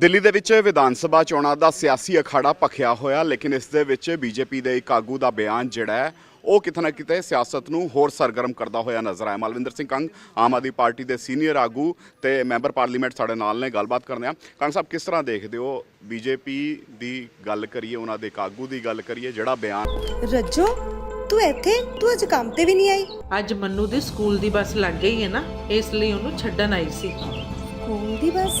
ਦਿੱਲੀ ਦੇ ਵਿੱਚ ਵਿਧਾਨ ਸਭਾ ਚੋਣਾਂ ਦਾ ਸਿਆਸੀ ਅਖਾੜਾ ਭਖਿਆ ਹੋਇਆ ਲੇਕਿਨ ਇਸ ਦੇ ਵਿੱਚ ਬੀਜੇਪੀ ਦੇ ਇੱਕ ਆਗੂ ਦਾ ਬਿਆਨ ਜਿਹੜਾ ਹੈ ਉਹ ਕਿਤੇ ਨਾ ਕਿਤੇ ਸਿਆਸਤ ਨੂੰ ਹੋਰ ਸਰਗਰਮ ਕਰਦਾ ਹੋਇਆ ਨਜ਼ਰ ਆਇਆ। ਮਲਵਿੰਦਰ ਸਿੰਘ ਕੰਗ ਆਮ ਆਦਮੀ ਪਾਰਟੀ ਦੇ ਸੀਨੀਅਰ ਆਗੂ ਤੇ ਮੈਂਬਰ ਪਾਰਲੀਮੈਂਟ ਸਾਡੇ ਨਾਲ ਨੇ ਗੱਲਬਾਤ ਕਰਦੇ ਆ ਕੰਗ ਸਾਹਿਬ ਕਿਸ ਤਰ੍ਹਾਂ ਦੇਖਦੇ ਹੋ ਬੀਜੇਪੀ ਦੀ ਗੱਲ ਕਰੀਏ ਉਹਨਾਂ ਦੇ ਆਗੂ ਦੀ ਗੱਲ ਕਰੀਏ ਜਿਹੜਾ ਬਿਆਨ ਰੱਜੋ ਤੂੰ ਇੱਥੇ ਤੂੰ ਅੱਜ ਕੰਮ ਤੇ ਵੀ ਨਹੀਂ ਆਈ। ਅੱਜ ਮੰਨੂ ਦੀ ਸਕੂਲ ਦੀ ਬੱਸ ਲੱਗ ਗਈ ਹੈ ਨਾ ਇਸ ਲਈ ਉਹਨੂੰ ਛੱਡਣ ਆਈ ਸੀ। ਸਕੂਲ ਦੀ ਬਸ?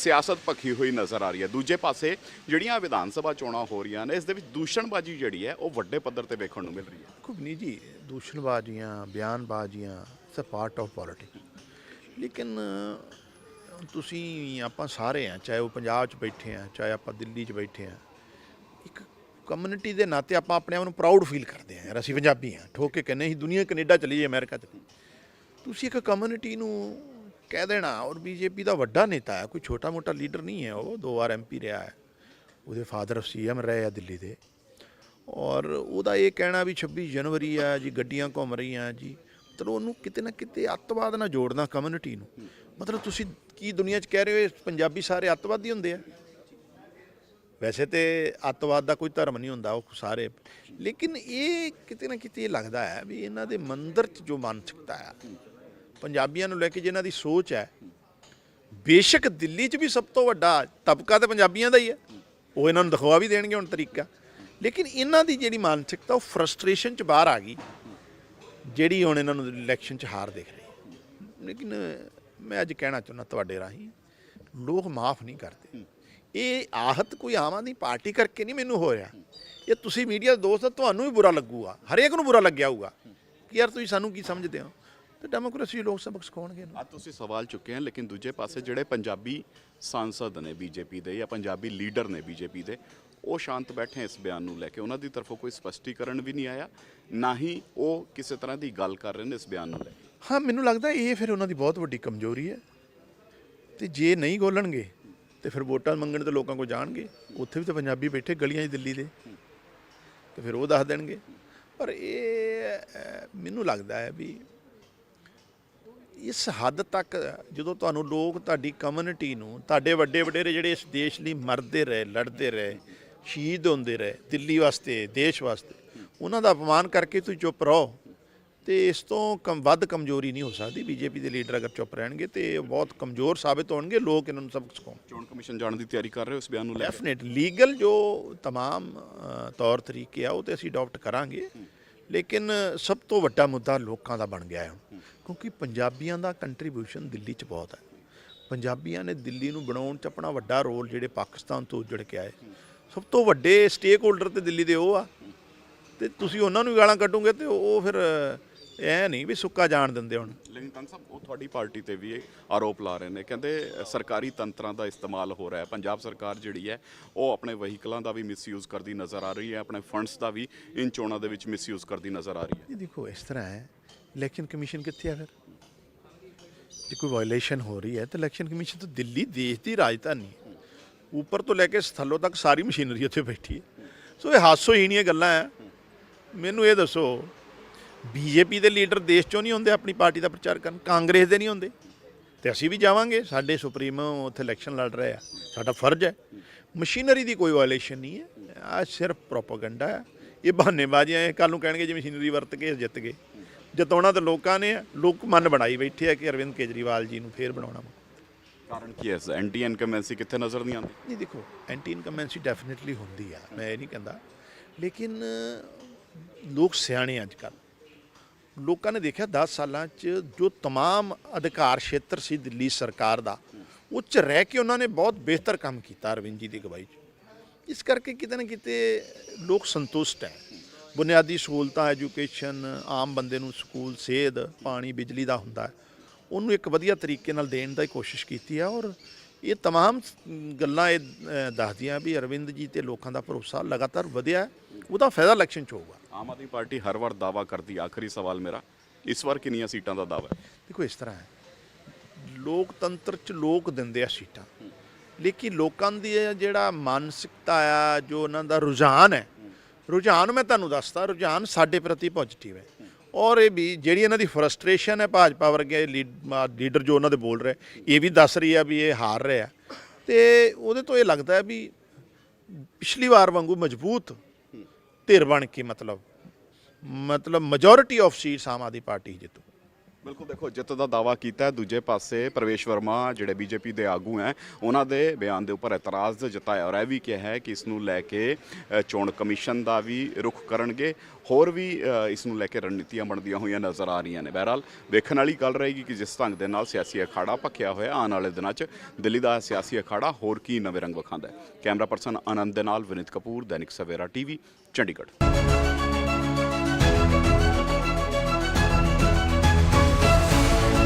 ਸਿਆਸਤ ਭਖੀ ਹੋਈ ਨਜ਼ਰ ਆ ਰਹੀ ਹੈ। ਦੂਜੇ ਪਾਸੇ ਜਿਹੜੀਆਂ ਵਿਧਾਨ ਸਭਾ ਚੋਣਾਂ ਹੋ ਰਹੀਆਂ ਨੇ, ਇਸ ਦੇ ਵਿੱਚ ਦੂਸ਼ਣਬਾਜ਼ੀ ਜਿਹੜੀ ਹੈ, ਉਹ ਵੱਡੇ ਪੱਧਰ ਤੇ ਵੇਖਣ ਨੂੰ ਮਿਲ ਰਹੀ ਹੈ। ਕੁਝ ਜੀ, ਦੂਸ਼ਣਬਾਜ਼ੀਆਂ, ਬਿਆਨਬਾਜ਼ੀਆਂ it's a part of politics ਲੇਕਿਨ ਤੁਸੀਂ ਆਪਾਂ ਸਾਰੇ ਆ, ਚਾਹੇ ਉਹ ਪੰਜਾਬ 'ਚ ਬੈਠੇ ਆ, ਚਾਹੇ ਆਪਾਂ ਦਿੱਲੀ 'ਚ ਬੈਠੇ ਆ, ਇੱਕ ਕਮਿਊਨਿਟੀ ਦੇ ਨਾਤੇ ਆਪਾਂ ਆਪਣੇ ਆਪ ਨੂੰ ਪ੍ਰਾਊਡ ਫੀਲ ਕਰਦੇ ਆ। ਯਾਰ ਅਸੀਂ ਪੰਜਾਬੀ ਆ, ਠੋਕ ਕੇ ਕਹਿੰਦੇ ਅਸੀਂ ਦੁਨੀਆ ਕੈਨੇਡਾ ਚਲੀ ਜਾਈਏ, ਅਮਰੀਕਾ ਚਲੀ ਤੁਸੀਂ ਇੱਕ ਕਮਿਊਨਿਟੀ ਨੂੰ ਕਹਿ ਦੇਣਾ, ਔਰ ਬੀਜੇਪੀ ਦਾ ਵੱਡਾ ਨੇਤਾ ਹੈ, ਕੋਈ ਛੋਟਾ ਮੋਟਾ ਲੀਡਰ ਨਹੀਂ ਹੈ ਉਹ, ਦੋ ਵਾਰ ਐਮਪੀ ਰਿਹਾ ਹੈ। ਉਹਦੇ ਫਾਦਰ ਸੀ ਸੀਐਮ ਰਹੇ ਆ ਦਿੱਲੀ ਦੇ। ਔਰ ਉਹਦਾ ਇਹ ਕਹਿਣਾ ਵੀ 26 ਜਨਵਰੀ ਆ ਜੀ, ਗੱਡੀਆਂ ਘੁੰਮ ਰਹੀਆਂ ਜੀ। ਮਤਲਬ ਉਹਨੂੰ ਕਿਤੇ ਨਾ ਕਿਤੇ ਅੱਤਵਾਦ ਨਾਲ ਜੋੜਨਾ ਕਮਿਊਨਿਟੀ ਨੂੰ। ਮਤਲਬ ਤੁਸੀਂ ਕੀ ਦੁਨੀਆ 'ਚ ਕਹਿ ਰਹੇ ਹੋ ਪੰਜਾਬੀ ਸਾਰੇ ਅੱਤਵਾਦੀ ਹੁੰਦੇ ਆ? ਵੈਸੇ ਤੇ ਅੱਤਵਾਦ ਦਾ ਕੋਈ ਧਰਮ ਨਹੀਂ ਹੁੰਦਾ, ਉਹ ਸਾਰੇ। ਲੇਕਿਨ ਇਹ ਕਿਤੇ ਨਾ ਕਿਤੇ ਇਹ ਲੱਗਦਾ ਹੈ ਵੀ ਇਹਨਾਂ ਦੇ ਮੰਦਰ 'ਚ ਜੋ ਮਾਨਸਿਕਤਾ ਆ ਪੰਜਾਬੀਆਂ ਨੂੰ ਲੈ ਕੇ ਜਿਹਨਾਂ ਦੀ ਸੋਚ ਹੈ, ਬੇਸ਼ੱਕ ਦਿੱਲੀ 'ਚ ਵੀ ਸਭ ਤੋਂ ਵੱਡਾ ਤਬਕਾ ਤੇ ਪੰਜਾਬੀਆਂ ਦਾ ਹੀ ਹੈ। ਉਹ ਇਹਨਾਂ ਨੂੰ ਦਿਖਵਾ ਵੀ ਦੇਣਗੇ ਹੁਣ ਤਰੀਕਾ। ਲੇਕਿਨ ਇਹਨਾਂ ਦੀ ਜਿਹੜੀ ਮਾਨਸਿਕਤਾ, ਉਹ ਫਰਸਟ੍ਰੇਸ਼ਨ 'ਚ ਬਾਹਰ ਆ ਗਈ, ਜਿਹੜੀ ਹੁਣ ਇਹਨਾਂ ਨੂੰ ਇਲੈਕਸ਼ਨ 'ਚ ਹਾਰ ਦੇਖ ਰਹੀ ਲੇਕਿਨ ਮੈਂ ਅੱਜ ਕਹਿਣਾ ਚਾਹੁੰਦਾ ਤੁਹਾਡੇ ਰਾਹੀਂ, ਲੋਕ ਮਾਫ ਨਹੀਂ ਕਰਦੇ। ਇਹ ਆਹਤ ਕੋਈ ਆਮ ਆਦਮੀ ਪਾਰਟੀ ਕਰਕੇ ਨਹੀਂ ਮੈਨੂੰ ਹੋ ਰਿਹਾ। ਇਹ ਤੁਸੀਂ ਮੀਡੀਆ ਦੇ ਦੋਸਤ ਤੁਹਾਨੂੰ ਵੀ ਬੁਰਾ ਲੱਗੂਗਾ। ਹਰੇਕ ਨੂੰ ਬੁਰਾ ਲੱਗਿਆ ਹੋਊਗਾ। ਕਿ ਯਾਰ ਤੁਸੀਂ ਸਾਨੂੰ ਕੀ ਸਮਝਦੇ ਹੋ? ਤੇ ਡੈਮੋਕ੍ਰੇਸੀ ਲੋਕ ਸਬਕ ਸਿਖਾਉਣਗੇ ਇਹਨੂੰ। ਅੱਜ ਤੁਸੀਂ ਸਵਾਲ ਚੁੱਕੇ ਹਨ ਲੇਕਿਨ ਦੂਜੇ ਪਾਸੇ ਜਿਹੜੇ ਪੰਜਾਬੀ ਸਾਂਸਦ ਨੇ ਬੀਜੇਪੀ ਦੇ ਜਾਂ ਪੰਜਾਬੀ ਲੀਡਰ ਨੇ ਬੀਜੇਪੀ ਦੇ ਉਹ ਸ਼ਾਂਤ ਬੈਠੇ ਇਸ ਬਿਆਨ ਨੂੰ ਲੈ ਕੇ। ਉਹਨਾਂ ਦੀ ਤਰਫੋਂ ਕੋਈ ਸਪਸ਼ਟੀਕਰਨ ਵੀ ਨਹੀਂ ਆਇਆ ਨਾ ਹੀ ਉਹ ਕਿਸੇ ਤਰ੍ਹਾਂ ਦੀ ਗੱਲ ਕਰ ਰਹੇ ਨੇ ਇਸ ਬਿਆਨ ਨੂੰ ਲੈ ਕੇ। ਹਾਂ ਮੈਨੂੰ ਲੱਗਦਾ ਇਹ ਫਿਰ ਉਹਨਾਂ ਦੀ ਬਹੁਤ ਵੱਡੀ ਕਮਜ਼ੋਰੀ ਹੈ। ਤੇ ਜੇ ਨਹੀਂ ਗੋਲਣਗੇ ਤੇ ਫਿਰ ਵੋਟਾਂ ਮੰਗਣ ਤੇ ਲੋਕਾਂ ਕੋਲ ਜਾਣਗੇ। ਉੱਥੇ ਵੀ ਤਾਂ ਪੰਜਾਬੀ ਬੈਠੇ ਗਲੀਆਂ 'ਚ ਦਿੱਲੀ ਦੇ। ਤੇ ਫਿਰ ਉਹ ਦੱਸ ਦੇਣਗੇ। ਪਰ ਇਹ ਮੈਨੂੰ ਲੱਗਦਾ ਹੈ ਵੀ ਇਸ ਹੱਦ ਤੱਕ ਜਦੋਂ ਤੁਹਾਨੂੰ ਲੋਕ ਤੁਹਾਡੀ ਕਮਿਊਨਿਟੀ ਨੂੰ ਤੁਹਾਡੇ ਵੱਡੇ ਵਡੇਰੇ ਜਿਹੜੇ ਇਸ ਦੇਸ਼ ਲਈ ਮਰਦੇ ਰਹੇ ਲੜਦੇ ਰਹੇ ਸ਼ਹੀਦ ਹੁੰਦੇ ਰਹੇ ਦਿੱਲੀ ਵਾਸਤੇ ਦੇਸ਼ ਵਾਸਤੇ ਉਹਨਾਂ ਦਾ ਅਪਮਾਨ ਕਰਕੇ ਤੁਸੀਂ ਚੁੱਪ ਰਹੋ ਤੇ ਇਸ ਤੋਂ ਕਮ ਵੱਧ ਕਮਜ਼ੋਰੀ ਨਹੀਂ ਹੋ ਸਕਦੀ ਬੀਜੇਪੀ ਦੇ ਲੀਡਰ ਅਗਰ ਚੁੱਪ ਰਹਿਣਗੇ ਤੇ ਉਹ ਬਹੁਤ ਕਮਜ਼ੋਰ ਸਾਬਤ ਹੋਣਗੇ ਲੋਕ ਇਹਨਾਂ ਨੂੰ ਸਬਕ ਸਿਖਾਉਣ ਚੋਣ ਕਮਿਸ਼ਨ ਜਾਣ ਦੀ ਤਿਆਰੀ ਕਰ ਰਹੇ ਹੋ ਇਸ ਬਿਆਨ ਨੂੰ ਲੈ ਕੇ ਡੈਫੀਨਿਟ ਲੀਗਲ ਜੋ तमाम ਅ, ਤੌਰ ਤਰੀਕੇ ਆ ਉਹ ਤੇ ਅਸੀਂ ਅਡਾਪਟ ਕਰਾਂਗੇ ਲੇਕਿਨ ਸਭ ਤੋਂ ਵੱਡਾ ਮੁੱਦਾ ਲੋਕਾਂ ਦਾ ਬਣ ਗਿਆ ਹੈ ਹੁਣ ਕਿਉਂਕਿ ਪੰਜਾਬੀਆਂ ਦਾ ਕੰਟਰੀਬਿਊਸ਼ਨ ਦਿੱਲੀ 'ਚ ਬਹੁਤ ਹੈ। ਪੰਜਾਬੀਆਂ ਨੇ ਦਿੱਲੀ ਨੂੰ ਬਣਾਉਣ 'ਚ ਆਪਣਾ ਵੱਡਾ ਰੋਲ ਜਿਹੜੇ ਪਾਕਿਸਤਾਨ ਤੋਂ ਉੱਜੜ ਕੇ ਆਏ। ਸਭ ਤੋਂ ਵੱਡੇ ਸਟੇਕ ਹੋਲਡਰ ਤੇ ਦਿੱਲੀ ਦੇ ਉਹ ਆ। ਤੇ ਤੁਸੀਂ ਉਹਨਾਂ ਨੂੰ ਗਾਲਾਂ ਕੱਢੋਗੇ ਤੇ ਉਹ ਫਿਰ ਐ ਨਹੀਂ ਵੀ ਸੁੱਕਾ ਜਾਣ ਦਿੰਦੇ ਹੁਣ। ਲੇਕਿਨ ਕੰਗ ਸਾਹਿਬ ਉਹ ਤੁਹਾਡੀ ਪਾਰਟੀ ਤੇ ਵੀ ਇਹ ਆਰੋਪ ਲਾ ਰਹੇ ਨੇ। ਕਹਿੰਦੇ ਸਰਕਾਰੀ ਤੰਤਰਾਂ ਦਾ ਇਸਤੇਮਾਲ ਹੋ ਰਿਹਾ ਹੈ। ਪੰਜਾਬ ਸਰਕਾਰ ਜਿਹੜੀ ਹੈ ਉਹ ਆਪਣੇ ਵਹੀਕਲਾਂ ਦਾ ਵੀ ਮਿਸਯੂਜ਼ ਕਰਦੀ ਨਜ਼ਰ ਆ ਰਹੀ ਹੈ। ਆਪਣੇ ਫੰਡਸ ਦਾ ਵੀ ਇਨ ਚੋਣਾਂ ਦੇ ਵਿੱਚ ਮਿਸਯੂਜ਼ ਕਰਦੀ ਨਜ਼ਰ ਆ ਰਹੀ ਹੈ। ਇਹ ਦੇਖੋ ਇਸ ਤਰ੍ਹਾਂ ਹੈ ਇਲੈਕਸ਼ਨ ਕਮਿਸ਼ਨ ਕਿੱਥੇ ਆ ਫਿਰ ਜੇ ਕੋਈ ਵਾਇਲੇਸ਼ਨ ਹੋ ਰਹੀ ਹੈ ਤਾਂ ਇਲੈਕਸ਼ਨ ਕਮਿਸ਼ਨ ਤਾਂ ਦਿੱਲੀ ਦੇਸ਼ ਦੀ ਰਾਜਧਾਨੀ ਹੈ ਉੱਪਰ ਤੋਂ ਲੈ ਕੇ ਥੱਲੋਂ ਤੱਕ ਸਾਰੀ ਮਸ਼ੀਨਰੀ ਉੱਥੇ ਬੈਠੀ ਹੈ ਸੋ ਇਹ ਹਾਸੋਹੀਣੀਆਂ ਗੱਲਾਂ ਹੈ ਮੈਨੂੰ ਇਹ ਦੱਸੋ ਬੀਜੇਪੀ ਦੇ ਲੀਡਰ ਦੇਸ਼ ਚੋਂ ਨਹੀਂ ਹੁੰਦੇ ਆਪਣੀ ਪਾਰਟੀ ਦਾ ਪ੍ਰਚਾਰ ਕਰਨ ਕਾਂਗਰਸ ਦੇ ਨਹੀਂ ਹੁੰਦੇ ਤੇ ਅਸੀਂ ਵੀ ਜਾਵਾਂਗੇ ਸਾਡੇ ਸੁਪਰੀਮੋ ਉੱਥੇ ਇਲੈਕਸ਼ਨ ਲੜ ਰਹੇ ਆ ਸਾਡਾ ਫਰਜ਼ ਹੈ ਮਸ਼ੀਨਰੀ ਦੀ ਕੋਈ ਵਾਇਲੇਸ਼ਨ ਨਹੀਂ ਹੈ ਆ ਸਿਰਫ ਪ੍ਰੋਪਾਗੈਂਡਾ ਹੈ ਇਹ ਬਹਾਨੇਬਾਜ਼ੀਆਂ ਇਹ ਕੱਲ ਨੂੰ ਕਹਿਣਗੇ ਜੇ ਮਸ਼ੀਨਰੀ ਵਰਤ ਕੇ ਜਿੱਤ ਗਏ ਜਿਤਾਉਣਾ ਤਾਂ ਲੋਕਾਂ ਨੇ ਆ ਲੋਕ ਮਨ ਬਣਾਈ ਬੈਠੇ ਆ ਕਿ ਅਰਵਿੰਦ ਕੇਜਰੀਵਾਲ ਜੀ ਨੂੰ ਫੇਰ ਬਣਾਉਣਾ ਕਾਰਨ ਕੀ ਹੈ ਇਸ ਐਂਟੀ ਇਨਕਮੈਂਸੀ ਕਿੱਥੇ ਨਜ਼ਰ ਨਹੀਂ ਆਉਂਦੀ ਨਹੀਂ ਦੇਖੋ ਐਂਟੀ ਇਨਕਮੈਂਸੀ ਡੈਫੀਨਿਟਲੀ ਹੁੰਦੀ ਆ ਮੈਂ ਇਹ ਨਹੀਂ ਕਹਿੰਦਾ ਲੇਕਿਨ ਲੋਕ ਸਿਆਣੇ ਅੱਜ ਕੱਲ੍ਹ ਲੋਕਾਂ ਨੇ ਦੇਖਿਆ 10 ਸਾਲਾਂ 'ਚ ਜੋ तमाम ਅਧਿਕਾਰ ਖੇਤਰ ਸੀ ਦਿੱਲੀ ਸਰਕਾਰ ਦਾ ਉਹ 'ਚ ਰਹਿ ਕੇ ਉਹਨਾਂ ਨੇ ਬਹੁਤ ਬਿਹਤਰ ਕੰਮ ਕੀਤਾ ਅਰਵਿੰਦ ਜੀ ਦੀ ਅਗਵਾਈ 'ਚ ਇਸ ਕਰਕੇ ਕਿਤੇ ਨਾ ਕਿਤੇ ਲੋਕ ਸੰਤੁਸ਼ਟ ਹੈ ਬੁਨਿਆਦੀ ਸਹੂਲਤਾਂ ਐਜੂਕੇਸ਼ਨ ਆਮ ਬੰਦੇ ਨੂੰ ਸਕੂਲ ਸਿਹਤ ਪਾਣੀ ਬਿਜਲੀ ਦਾ ਹੁੰਦਾ ਹੈ ਉਹਨੂੰ ਇੱਕ ਵਧੀਆ ਤਰੀਕੇ ਨਾਲ ਦੇਣ ਦੀ ਕੋਸ਼ਿਸ਼ ਕੀਤੀ ਹੈ ਔਰ ਇਹ तमाम ਗੱਲਾਂ ਇਹ ਅ, ਦੱਸਦੀਆਂ ਵੀ ਅਰਵਿੰਦ ਜੀ ਤੇ ਲੋਕਾਂ ਦਾ ਭਰੋਸਾ ਲਗਾਤਾਰ ਵਧਿਆ ਹੈ। ਉਹਦਾ ਫਾਇਦਾ ਇਲੈਕਸ਼ਨ 'ਚ ਹੋਊਗਾ ਆਮ ਆਦਮੀ ਪਾਰਟੀ ਹਰ ਵਾਰ ਦਾਵਾ ਕਰਦੀ ਆਖਰੀ ਸਵਾਲ ਮੇਰਾ ਇਸ ਵਾਰ ਕਿੰਨੀਆਂ ਸੀਟਾਂ ਦਾ ਦਾਅਵਾ ਹੈ ਦੇਖੋ ਇਸ ਤਰ੍ਹਾਂ ਹੈ ਲੋਕਤੰਤਰ ਚ ਲੋਕ ਦਿੰਦੇ ਆ ਸੀਟਾਂ ਲੇਕਿਨ ਲੋਕਾਂ ਦੀ ਇਹ ਜਿਹੜਾ ਮਾਨਸਿਕਤਾ ਆ ਜੋ ਉਹਨਾਂ ਦਾ ਰੁਝਾਨ ਹੈ ਰੁਝਾਨ ਮੈਂ ਤੁਹਾਨੂੰ ਦੱਸਦਾ, ਰੁਝਾਨ ਸਾਡੇ ਪ੍ਰਤੀ ਪੋਜ਼ਿਟਿਵ ਹੈ। ਔਰ ਇਹ ਵੀ ਜਿਹੜੀ ਇਹਨਾਂ ਦੀ ਫਰਸਟ੍ਰੇਸ਼ਨ ਹੈ ਭਾਜਪਾ ਵਰਗੇ ਲੀਡ- ਲੀਡਰ ਜੋ ਉਹਨਾਂ ਦੇ ਬੋਲ ਰਹੇ, ਇਹ ਵੀ ਦੱਸ ਰਹੀ ਆ ਵੀ ਇਹ ਹਾਰ ਰਿਹਾ ਆ। ਤੇ ਉਹਦੇ ਤੋਂ ਇਹ ਲੱਗਦਾ ਹੈ ਵੀ ਪਿਛਲੀ ਵਾਰ ਵਾਂਗੂ ਮਜ਼ਬੂਤ ਧਿਰ ਬਣ ਕੇ ਮਤਲਬ ਮਤਲਬ majority of seats Aam Aadmi Party ਜਿੱਤੂ। ਬਿਲਕੁਲ ਦੇਖੋ, ਜਿੱਤ ਦਾ ਦਾਵਾ ਕੀਤਾ ਹੈ, ਦੂਜੇ ਪਾਸੇ ਪ੍ਰਵੇਸ਼ ਵਰਮਾ ਜਿਹੜੇ ਬੀਜੇਪੀ ਦੇ ਆਗੂ ਹੈ, ਉਹਨਾਂ ਦੇ ਬਿਆਨ ਦੇ ਉੱਪਰ ਇਤਰਾਜ਼ ਜਤਾਇਆ ਔਰ ਇਹ ਵੀ ਕਿਹਾ ਹੈ ਕਿ ਇਸ ਨੂੰ ਲੈ ਕੇ ਚੋਣ ਕਮਿਸ਼ਨ ਦਾ ਵੀ ਰੁਖ ਕਰਨਗੇ। ਹੋਰ ਵੀ ਇਸ ਨੂੰ ਲੈ ਕੇ ਰਣਨੀਤੀਆਂ ਬਣਦੀਆਂ ਹੋਈਆਂ ਨਜ਼ਰ ਆ ਰਹੀਆਂ ਨੇ। ਬਹਰਹਾਲ, ਵੇਖਣ ਵਾਲੀ ਗੱਲ ਰਹੇਗੀ ਕਿ ਜਿਸ ਢੰਗ ਦੇ ਨਾਲ ਸਿਆਸੀ ਅਖਾੜਾ ਭਖਿਆ ਹੋਇਆ, ਆਉਣ ਵਾਲੇ ਦਿਨਾਂ 'ਚ ਦਿੱਲੀ ਦਾ ਸਿਆਸੀ ਅਖਾੜਾ ਹੋਰ ਕੀ ਨਵੇਂ ਰੰਗ ਵਿਖਾਉਂਦਾ ਹੈ। ਕੈਮਰਾ ਪਰਸਨ ਆਨੰਦ ਦੇ ਨਾਲ ਵਿਨੀਤ ਕਪੂਰ, ਦੈਨਿਕ ਸਵੇਰਾ ਟੀਵੀ, ਚੰਡੀਗੜ੍ਹ।